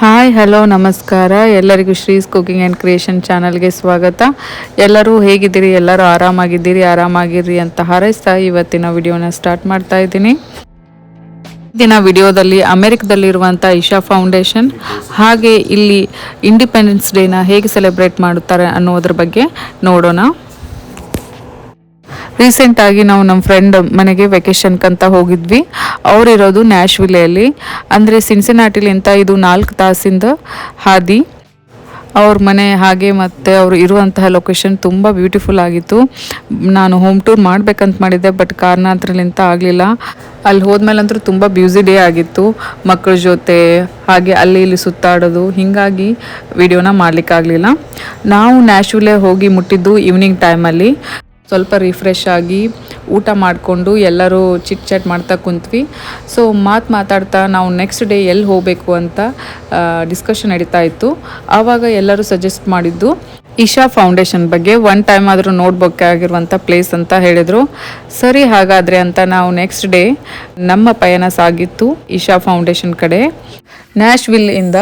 Hi hello ನಮಸ್ಕಾರ. ಎಲ್ಲರಿಗೂ Shree's cooking and creation ಚಾನಲ್ಗೆ ಸ್ವಾಗತ. ಎಲ್ಲರೂ ಹೇಗಿದ್ದೀರಿ? ಎಲ್ಲರೂ ಆರಾಮಾಗಿದ್ದೀರಿ? ಆರಾಮಾಗಿರ್ರಿ ಅಂತ ಹಾರೈಸ್ತಾ ಇವತ್ತಿನ ವಿಡಿಯೋನ ಸ್ಟಾರ್ಟ್ ಮಾಡ್ತಾ ಇದ್ದೀನಿ. ದಿನ ವಿಡಿಯೋದಲ್ಲಿ ಅಮೆರಿಕದಲ್ಲಿರುವಂಥ ಇಶಾ ಫೌಂಡೇಶನ್ ಹಾಗೆ ಇಲ್ಲಿ ಇಂಡಿಪೆಂಡೆನ್ಸ್ ಡೇನ ಹೇಗೆ ಸೆಲೆಬ್ರೇಟ್ ಮಾಡುತ್ತಾರೆ ಅನ್ನೋದ್ರ ಬಗ್ಗೆ ನೋಡೋಣ. ರೀಸೆಂಟ್ ಆಗಿ ನಾವು ನಮ್ಮ ಫ್ರೆಂಡ್ ಮನೆಗೆ ವೆಕೇಷನ್ಕಂತ ಹೋಗಿದ್ವಿ. ಅವರಿರೋದು ನ್ಯಾಶ್ವಿಲೆಯಲ್ಲಿ ಅಂದರೆ ಸಿನ್ಸಿನಾಟಿಲಿಂತ ಇದು ನಾಲ್ಕು ತಾಸಿಂದ ಹಾದಿ. ಅವ್ರ ಮನೆ ಹಾಗೆ ಮತ್ತು ಅವರು ಇರುವಂತಹ ಲೊಕೇಶನ್ ತುಂಬ ಬ್ಯೂಟಿಫುಲ್ ಆಗಿತ್ತು. ನಾನು ಹೋಮ್ ಟೂರ್ ಮಾಡಬೇಕಂತ ಮಾಡಿದ್ದೆ ಬಟ್ ಕಾರಣಾಂತರಲಿಂತ ಆಗಲಿಲ್ಲ. ಅಲ್ಲಿ ಹೋದ್ಮೇಲಂತೂ ತುಂಬ ಬ್ಯೂಸಿ ಡೇ ಆಗಿತ್ತು. ಮಕ್ಕಳ ಜೊತೆ ಹಾಗೆ ಅಲ್ಲಿ ಇಲ್ಲಿ ಸುತ್ತಾಡೋದು, ಹೀಗಾಗಿ ವಿಡಿಯೋನ ಮಾಡಲಿಕ್ಕಾಗಲಿಲ್ಲ. ನಾವು ನ್ಯಾಶುಲೆ ಹೋಗಿ ಮುಟ್ಟಿದ್ದು ಈವ್ನಿಂಗ್ ಟೈಮಲ್ಲಿ ಸ್ವಲ್ಪ ರಿಫ್ರೆಶ್ ಆಗಿ ಊಟ ಮಾಡಿಕೊಂಡು ಎಲ್ಲರೂ ಚಿಟ್ ಚಾಟ್ ಮಾಡ್ತಾ ಕುಂತ್ವಿ. ಸೊ ಮಾತು ಮಾತಾಡ್ತಾ ನಾವು ನೆಕ್ಸ್ಟ್ ಡೇ ಎಲ್ಲಿ ಹೋಗಬೇಕು ಅಂತ ಡಿಸ್ಕಷನ್ ನಡೀತಾ ಇತ್ತು. ಆವಾಗ ಎಲ್ಲರೂ ಸಜೆಸ್ಟ್ ಮಾಡಿದ್ದು, ಇಶಾ ಫೌಂಡೇಶನ್ ಬಗ್ಗೆ ಒನ್ ಟೈಮ್ ಆದರೂ ನೋಡ್ಬೇಕಾಗಿರುವಂಥ ಪ್ಲೇಸ್ ಅಂತ ಹೇಳಿದರು. ಸರಿ, ಹಾಗಾದರೆ ಅಂತ ನಾವು ನೆಕ್ಸ್ಟ್ ಡೇ ನಮ್ಮ ಪಯಣ ಸಾಗಿತ್ತು ಇಶಾ ಫೌಂಡೇಶನ್ ಕಡೆ. ನ್ಯಾಶ್ವಿಲ್ ಇಂದ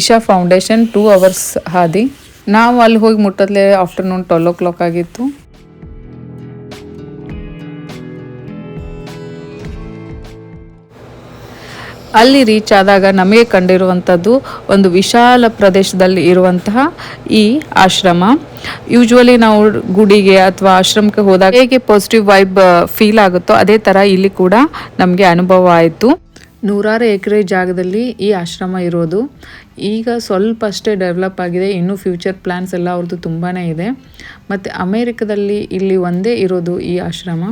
ಇಶಾ ಫೌಂಡೇಶನ್ ಟೂ ಅವರ್ಸ್ ಹಾದಿ. ನಾವು ಅಲ್ಲಿ ಹೋಗಿ ಮುಟ್ಟದ್ಲೇ ಆಫ್ಟರ್ನೂನ್ ಟ್ವೆಲ್ ಓ ಕ್ಲಾಕ್ ಆಗಿತ್ತು. ಅಲ್ಲಿ ರೀಚ್ ಆದಾಗ ನಮಗೆ ಕಂಡಿರುವಂಥದ್ದು ಒಂದು ವಿಶಾಲ ಪ್ರದೇಶದಲ್ಲಿ ಇರುವಂತಹ ಈ ಆಶ್ರಮ. ಯೂಶ್ವಲಿ ನಾವು ಗುಡಿಗೆ ಅಥವಾ ಆಶ್ರಮಕ್ಕೆ ಹೋದಾಗ ಹೇಗೆ ಪಾಸಿಟಿವ್ ವೈಬ್ ಫೀಲ್ ಆಗುತ್ತೋ ಅದೇ ಥರ ಇಲ್ಲಿ ಕೂಡ ನಮಗೆ ಅನುಭವ ಆಯಿತು. ನೂರಾರು ಎಕರೆ ಜಾಗದಲ್ಲಿ ಈ ಆಶ್ರಮ ಇರೋದು. ಈಗ ಸ್ವಲ್ಪ ಅಷ್ಟೇ ಡೆವಲಪ್ ಆಗಿದೆ. ಇನ್ನೂ ಫ್ಯೂಚರ್ ಪ್ಲ್ಯಾನ್ಸ್ ಎಲ್ಲ ಅವ್ರದ್ದು ತುಂಬಾ ಇದೆ. ಮತ್ತು ಅಮೇರಿಕದಲ್ಲಿ ಇಲ್ಲಿ ಒಂದೇ ಇರೋದು ಈ ಆಶ್ರಮ.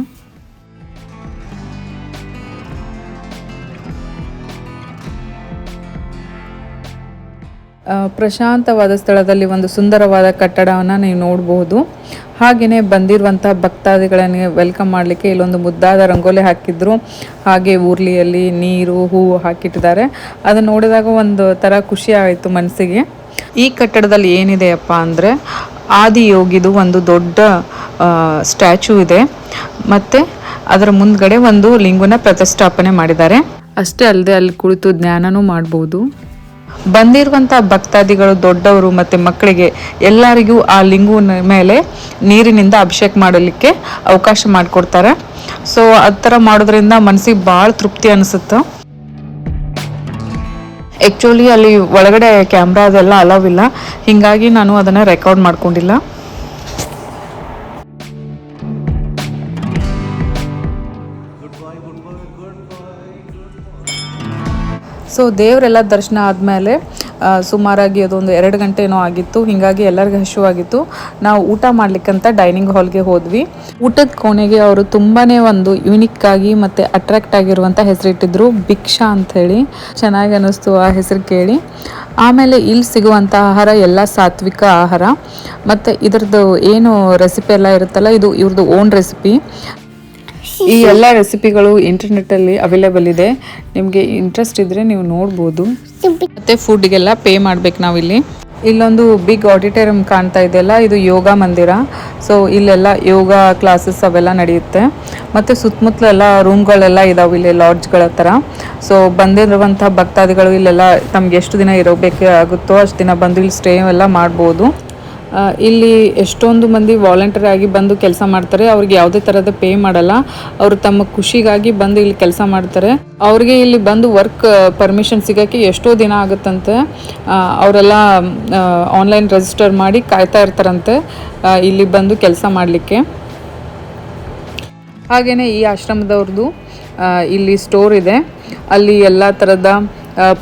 ಪ್ರಶಾಂತವಾದ ಸ್ಥಳದಲ್ಲಿ ಒಂದು ಸುಂದರವಾದ ಕಟ್ಟಡವನ್ನು ನೀವು ನೋಡಬಹುದು ಹಾಗೆಯೇ ಬಂದಿರುವಂಥ ಭಕ್ತಾದಿಗಳನ್ನು ವೆಲ್ಕಮ್ ಮಾಡಲಿಕ್ಕೆ ಇಲ್ಲೊಂದು ಮುದ್ದಾದ ರಂಗೋಲಿ ಹಾಕಿದ್ರು. ಹಾಗೆ ಊರ್ಲಿಯಲ್ಲಿ ನೀರು, ಹೂವು ಹಾಕಿಟ್ಟಿದ್ದಾರೆ. ಅದನ್ನು ನೋಡಿದಾಗ ಒಂದು ಥರ ಖುಷಿ ಆಯಿತು ಮನಸ್ಸಿಗೆ. ಈ ಕಟ್ಟಡದಲ್ಲಿ ಏನಿದೆಯಪ್ಪ ಅಂದರೆ ಆದಿಯೋಗಿದು ಒಂದು ದೊಡ್ಡ ಸ್ಟ್ಯಾಚು ಇದೆ. ಮತ್ತು ಅದರ ಮುಂದ್ಗಡೆ ಒಂದು ಲಿಂಗನ ಪ್ರತಿಷ್ಠಾಪನೆ ಮಾಡಿದ್ದಾರೆ. ಅಷ್ಟೇ ಅಲ್ಲದೆ ಅಲ್ಲಿ ಕುಳಿತು ಜ್ಞಾನನೂ ಮಾಡ್ಬೋದು. ಬಂದಿರುವಂಥ ಭಕ್ತಾದಿಗಳು, ದೊಡ್ಡವರು ಮತ್ತು ಮಕ್ಕಳಿಗೆ ಎಲ್ಲರಿಗೂ ಆ ಲಿಂಗುವಿನ ಮೇಲೆ ನೀರಿನಿಂದ ಅಭಿಷೇಕ ಮಾಡಲಿಕ್ಕೆ ಅವಕಾಶ ಮಾಡಿಕೊಡ್ತಾರೆ. ಸೊ ಆ ಥರ ಮಾಡೋದ್ರಿಂದ ಮನಸ್ಸಿಗೆ ಭಾಳ ತೃಪ್ತಿ ಅನಿಸುತ್ತೆ. ಆ್ಯಕ್ಚುಲಿ ಅಲ್ಲಿ ಒಳಗಡೆ ಕ್ಯಾಮ್ರಾ ಅದೆಲ್ಲ ಅಲವ್ ಇಲ್ಲ. ಹೀಗಾಗಿ ನಾನು ಅದನ್ನು ರೆಕಾರ್ಡ್ ಮಾಡ್ಕೊಂಡಿಲ್ಲ. ಸೊ ದೇವರೆಲ್ಲ ದರ್ಶನ ಆದಮೇಲೆ ಸುಮಾರಾಗಿ ಅದೊಂದು ಎರಡು ಗಂಟೆ ಆಗಿತ್ತು. ಹೀಗಾಗಿ ಎಲ್ಲರಿಗೂ ಹಸಿವಾಗಿತ್ತು ನಾವು ಊಟ ಮಾಡ್ಲಿಕ್ಕಂತ ಡೈನಿಂಗ್ ಹಾಲ್ಗೆ ಹೋದ್ವಿ. ಊಟದ ಕೋಣೆಗೆ ಅವರು ತುಂಬಾ ಒಂದು ಯುನಿಕ್ ಆಗಿ ಮತ್ತು ಅಟ್ರಾಕ್ಟ್ ಆಗಿರುವಂಥ ಹೆಸರಿಟ್ಟಿದ್ರು. ಭಿಕ್ಷಾ ಅಂತ ಹೇಳಿ ಚೆನ್ನಾಗಿ ಅನ್ನಿಸ್ತು ಆ ಹೆಸರು ಕೇಳಿ. ಆಮೇಲೆ ಇಲ್ಲಿ ಸಿಗುವಂಥ ಆಹಾರ ಎಲ್ಲ ಸಾತ್ವಿಕ ಆಹಾರ. ಮತ್ತು ಇದ್ರದ್ದು ಏನು ರೆಸಿಪಿ ಎಲ್ಲ ಇರುತ್ತಲ್ಲ, ಇದು ಇವ್ರದ್ದು ಓನ್ ರೆಸಿಪಿ ಈ ಎಲ್ಲ ರೆಸಿಪಿಗಳು ಇಂಟರ್ನೆಟ್ ಅಲ್ಲಿ ಅವೈಲೇಬಲ್ ಇದೆ. ನಿಮಗೆ ಇಂಟ್ರೆಸ್ಟ್ ಇದ್ರೆ ನೀವು ನೋಡಬಹುದು ಮತ್ತೆ ಫುಡ್ ಗೆಲ್ಲ ಪೇ ಮಾಡ್ಬೇಕು ನಾವಿಲ್ಲಿ. ಇಲ್ಲೊಂದು ಬಿಗ್ ಆಡಿಟೋರಿಯಂ ಕಾಣ್ತಾ ಇದೆಲ್ಲ ಇದು ಯೋಗ ಮಂದಿರ. ಸೊ ಇಲ್ಲೆಲ್ಲ ಯೋಗ ಕ್ಲಾಸಸ್ ಅವೆಲ್ಲ ನಡೆಯುತ್ತೆ. ಮತ್ತು ಸುತ್ತಮುತ್ತಲೆಲ್ಲ ರೂಮ್ಗಳೆಲ್ಲ ಇದಾವೆ ಇಲ್ಲಿ ಲಾಡ್ಜ್ಗಳ ಥರ ಸೊ ಬಂದಿರುವಂಥ ಭಕ್ತಾದಿಗಳು ಇಲ್ಲೆಲ್ಲ ತಮ್ಗೆ ಎಷ್ಟು ದಿನ ಇರಬೇಕಾಗುತ್ತೋ ಅಷ್ಟು ದಿನ ಬಂದು ಇಲ್ಲಿ ಸ್ಟೇ ಎಲ್ಲ ಮಾಡ್ಬೋದು. ಇಲ್ಲಿ ಎಷ್ಟೊಂದು ಮಂದಿ ವಾಲಂಟಿಯರ್ ಆಗಿ ಬಂದು ಕೆಲಸ ಮಾಡ್ತಾರೆ. ಅವ್ರಿಗೆ ಯಾವುದೇ ಥರದ ಪೇ ಮಾಡಲ್ಲ. ಅವರು ತಮ್ಮ ಖುಷಿಗಾಗಿ ಬಂದು ಇಲ್ಲಿ ಕೆಲಸ ಮಾಡ್ತಾರೆ. ಅವ್ರಿಗೆ ಇಲ್ಲಿ ಬಂದು ವರ್ಕ್ ಪರ್ಮಿಷನ್ ಸಿಗೋಕ್ಕೆ ಎಷ್ಟೋ ದಿನ ಆಗುತ್ತಂತೆ. ಅವರೆಲ್ಲ ಆನ್ಲೈನ್ ರಿಜಿಸ್ಟರ್ ಮಾಡಿ ಕಾಯ್ತಾ ಇರ್ತಾರಂತೆ. ಇಲ್ಲಿ ಬಂದು ಕೆಲಸ ಮಾಡಲಿಕ್ಕೆ. ಹಾಗೆಯೇ ಈ ಆಶ್ರಮದವ್ರದ್ದು ಇಲ್ಲಿ ಸ್ಟೋರ್ ಇದೆ. ಅಲ್ಲಿ ಎಲ್ಲ ಥರದ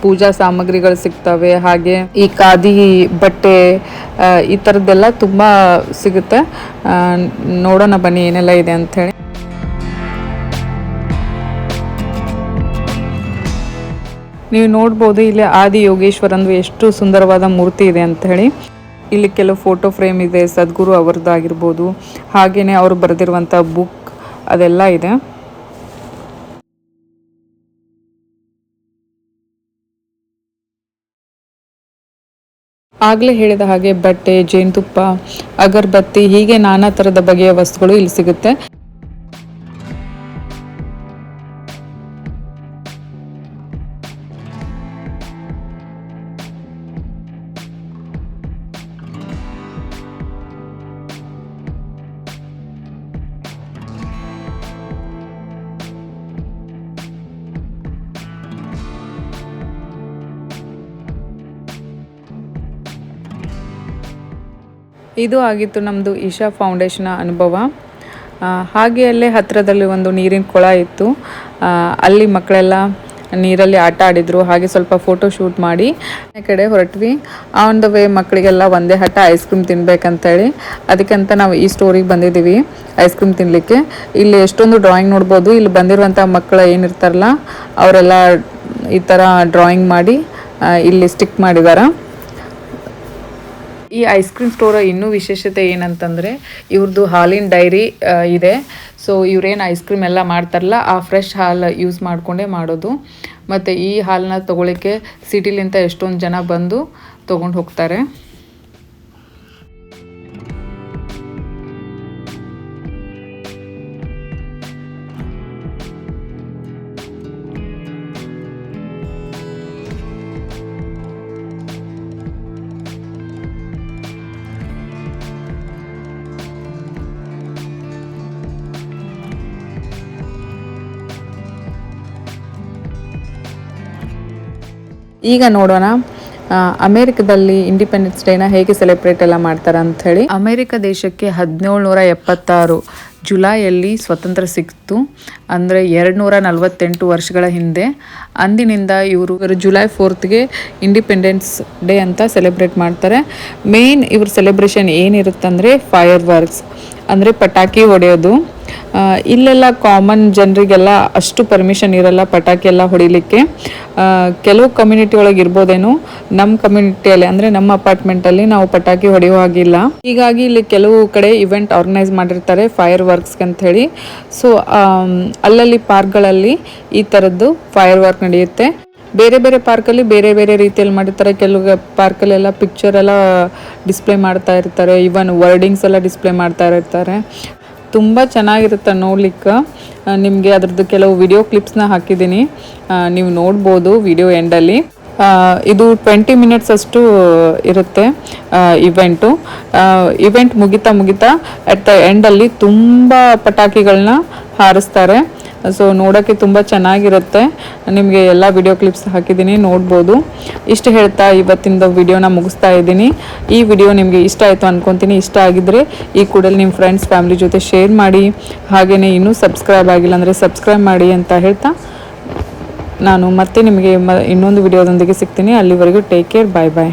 ಪೂಜಾ ಸಾಮಗ್ರಿಗಳು ಸಿಗ್ತವೆ. ಹಾಗೆ ಈ ಖಾದಿ ಬಟ್ಟೆ ಈ ಥರದ್ದೆಲ್ಲ ತುಂಬ ಸಿಗುತ್ತೆ. ನೋಡೋಣ ಬನ್ನಿ ಏನೆಲ್ಲ ಇದೆ ಅಂಥೇಳಿ. ನೀವು ನೋಡ್ಬೋದು ಇಲ್ಲಿ ಆದಿ ಯೋಗೇಶ್ವರಂದು ಎಷ್ಟು ಸುಂದರವಾದ ಮೂರ್ತಿ ಇದೆ ಅಂತ ಹೇಳಿ ಇಲ್ಲಿ ಕೆಲವು ಫೋಟೋ ಫ್ರೇಮ್ ಇದೆ, ಸದ್ಗುರು ಅವರದ್ದು ಆಗಿರ್ಬೋದು ಹಾಗೆಯೇ ಅವರು ಬರೆದಿರುವಂಥ ಬುಕ್ ಅದೆಲ್ಲ ಇದೆ. ಆಗಲೇ ಹೇಳಿದ ಹಾಗೆ ಬಟ್ಟೆ ಜೇನುತುಪ್ಪ ಅಗರಬತ್ತಿ ಹೀಗೆ ನಾನಾ ಥರದ ಬಗೆಯ ವಸ್ತುಗಳು ಇಲ್ಲಿ ಸಿಗುತ್ತೆ. ಇದು ಆಗಿತ್ತು ನಮ್ಮದು ಈಶಾ ಫೌಂಡೇಶನ್ ಅನುಭವ. ಹಾಗೆ ಅಲ್ಲೇ ಹತ್ತಿರದಲ್ಲಿ ಒಂದು ನೀರಿನ ಕೊಳ ಇತ್ತು. ಅಲ್ಲಿ ಮಕ್ಕಳೆಲ್ಲ ನೀರಲ್ಲಿ ಆಟ ಆಡಿದರು. ಹಾಗೆ ಸ್ವಲ್ಪ ಫೋಟೋ ಶೂಟ್ ಮಾಡಿ ಕಡೆ ಹೊರಟ್ವಿ. ಆನ್ ದ ವೇ ಮಕ್ಕಳಿಗೆಲ್ಲ ಒಂದೇ ಹಠ ಐಸ್ ಕ್ರೀಮ್ ತಿನ್ಬೇಕಂತೇಳಿ. ಅದಕ್ಕಂತ ನಾವು ಈ ಸ್ಟೋರಿಗೆ ಬಂದಿದ್ದೀವಿ ಐಸ್ ಕ್ರೀಮ್ ತಿನ್ನಲಿಕ್ಕೆ ಇಲ್ಲಿ ಎಷ್ಟೊಂದು ಡ್ರಾಯಿಂಗ್ ನೋಡ್ಬೋದು. ಇಲ್ಲಿ ಬಂದಿರುವಂಥ ಮಕ್ಕಳು ಏನಿರ್ತಾರಲ್ಲ, ಅವರೆಲ್ಲ ಈ ಥರ ಡ್ರಾಯಿಂಗ್ ಮಾಡಿ ಇಲ್ಲಿ ಸ್ಟಿಕ್ ಮಾಡಿದ್ದಾರೆ ಈ ಐಸ್ ಕ್ರೀಮ್ ಸ್ಟೋರ್ ಇನ್ನೂ ವಿಶೇಷತೆ ಏನಂತಂದರೆ ಇವ್ರದ್ದು ಹಾಲಿನ ಡೈರಿ ಇದೆ. ಸೊ ಇವ್ರೇನು ಐಸ್ ಕ್ರೀಮ್ ಎಲ್ಲ ಮಾಡ್ತಾರಲ್ಲ, ಆ ಫ್ರೆಶ್ ಹಾಲು ಯೂಸ್ ಮಾಡಿಕೊಂಡೇ ಮಾಡೋದು. ಮತ್ತು ಈ ಹಾಲನ್ನ ತೊಗೊಳಕ್ಕೆ ಸಿಟಿಲಿಂದ ಎಷ್ಟೊಂದು ಜನ ಬಂದು ತೊಗೊಂಡು ಹೋಗ್ತಾರೆ. ಈಗ ನೋಡೋಣ ಅಮೆರಿಕದಲ್ಲಿ ಇಂಡಿಪೆಂಡೆನ್ಸ್ ಡೇನ ಹೇಗೆ ಸೆಲೆಬ್ರೇಟ್ ಎಲ್ಲ ಮಾಡ್ತಾರೆ ಅಂತ ಹೇಳಿ. ಅಮೇರಿಕ ದೇಶಕ್ಕೆ ಹದಿನೇಳುನೂರ ಎಪ್ಪತ್ತಾರು ಜುಲೈಯಲ್ಲಿ ಸ್ವತಂತ್ರ ಸಿಕ್ತು ಅಂದರೆ ಎರಡು ನೂರ ನಲವತ್ತೆಂಟು ವರ್ಷಗಳ ಹಿಂದೆ. ಅಂದಿನಿಂದ ಇವರು ಇವರು ಜುಲೈ ಫೋರ್ತ್ಗೆ ಇಂಡಿಪೆಂಡೆನ್ಸ್ ಡೇ ಅಂತ ಸೆಲೆಬ್ರೇಟ್ ಮಾಡ್ತಾರೆ. ಮೇನ್ ಇವ್ರ ಸೆಲೆಬ್ರೇಷನ್ ಏನಿರುತ್ತಂದರೆ ಫೈರ್ ವರ್ಕ್ಸ್ ಅಂದರೆ ಪಟಾಕಿ ಹೊಡೆಯೋದು. ಇಲ್ಲೆಲ್ಲ ಕಾಮನ್ ಜನರಿಗೆಲ್ಲ ಅಷ್ಟು ಪರ್ಮಿಷನ್ ಇರಲ್ಲ ಪಟಾಕಿ ಎಲ್ಲ ಹೊಡಿಲಿಕ್ಕೆ ಕೆಲವು ಕಮ್ಯುನಿಟಿ ಒಳಗೆ ಇರ್ಬೋದೇನು ನಮ್ಮ ಕಮ್ಯುನಿಟಿಯಲ್ಲಿ ಅಂದರೆ ನಮ್ಮ ಅಪಾರ್ಟ್ಮೆಂಟಲ್ಲಿ ನಾವು ಪಟಾಕಿ ಹೊಡೆಯೋ ಹಾಗಿಲ್ಲ. ಹೀಗಾಗಿ ಇಲ್ಲಿ ಕೆಲವು ಕಡೆ ಇವೆಂಟ್ ಆರ್ಗನೈಸ್ ಮಾಡಿರ್ತಾರೆ ಫೈರ್ ವರ್ಕ್ಸ್ಗೆ ಅಂತ ಹೇಳಿ ಸೊ ಅಲ್ಲಲ್ಲಿ ಪಾರ್ಕ್ಗಳಲ್ಲಿ ಈ ಥರದ್ದು ಫೈರ್ ವರ್ಕ್ ನಡೆಯುತ್ತೆ. ಬೇರೆ ಬೇರೆ ಪಾರ್ಕಲ್ಲಿ ಬೇರೆ ಬೇರೆ ರೀತಿಯಲ್ಲಿ ಮಾಡಿರ್ತಾರೆ. ಕೆಲವು ಪಾರ್ಕಲ್ಲೆಲ್ಲ ಪಿಕ್ಚರ್ ಎಲ್ಲ ಡಿಸ್ಪ್ಲೇ ಮಾಡ್ತಾ ಇರ್ತಾರೆ. ಇವನ್ ವರ್ಡಿಂಗ್ಸ್ ಎಲ್ಲ ಡಿಸ್ಪ್ಲೇ ಮಾಡ್ತಾ ಇರ್ತಾರೆ. ತುಂಬ ಚೆನ್ನಾಗಿರುತ್ತೆ ನೋಡ್ಲಿಕ್ಕೆ. ನಿಮಗೆ ಅದ್ರದ್ದು ಕೆಲವು ವಿಡಿಯೋ ಕ್ಲಿಪ್ಸ್ನ ಹಾಕಿದ್ದೀನಿ ನೀವು ನೋಡ್ಬೋದು ವಿಡಿಯೋ ಎಂಡಲ್ಲಿ ಇದು ಟ್ವೆಂಟಿ ಮಿನಿಟ್ಸ್ ಅಷ್ಟು ಇರುತ್ತೆ ಇವೆಂಟು ಇವೆಂಟ್ ಮುಗಿತಾ ಮುಗಿತಾ ಅಟ್ ದ ಎಂಡಲ್ಲಿ ತುಂಬ ಪಟಾಕಿಗಳನ್ನ ಹಾರಿಸ್ತಾರೆ. ಸೊ ನೋಡೋಕ್ಕೆ ತುಂಬ ಚೆನ್ನಾಗಿರುತ್ತೆ. ನಿಮಗೆ ಎಲ್ಲ ವಿಡಿಯೋ ಕ್ಲಿಪ್ಸ್ ಹಾಕಿದ್ದೀನಿ, ನೋಡ್ಬೋದು. ಇಷ್ಟು ಹೇಳ್ತಾ ಇವತ್ತಿಂದ ವಿಡಿಯೋನ ಮುಗಿಸ್ತಾ ಇದ್ದೀನಿ. ಈ ವಿಡಿಯೋ ನಿಮಗೆ ಇಷ್ಟ ಆಯಿತು ಅಂದ್ಕೊತೀನಿ ಇಷ್ಟ ಆಗಿದ್ದರೆ ಈ ಕೂಡಲೇ ನಿಮ್ಮ ಫ್ರೆಂಡ್ಸ್ ಫ್ಯಾಮಿಲಿ ಜೊತೆ ಶೇರ್ ಮಾಡಿ. ಹಾಗೆಯೇ ಇನ್ನೂ ಸಬ್ಸ್ಕ್ರೈಬ್ ಆಗಿಲ್ಲ ಅಂದರೆ ಸಬ್ಸ್ಕ್ರೈಬ್ ಮಾಡಿ ಅಂತ ಹೇಳ್ತಾ ನಾನು ಮತ್ತೆ ನಿಮಗೆ ಇನ್ನೊಂದು ವಿಡಿಯೋದೊಂದಿಗೆ ಸಿಗ್ತೀನಿ. ಅಲ್ಲಿವರೆಗೂ take care bye bye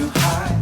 Too high.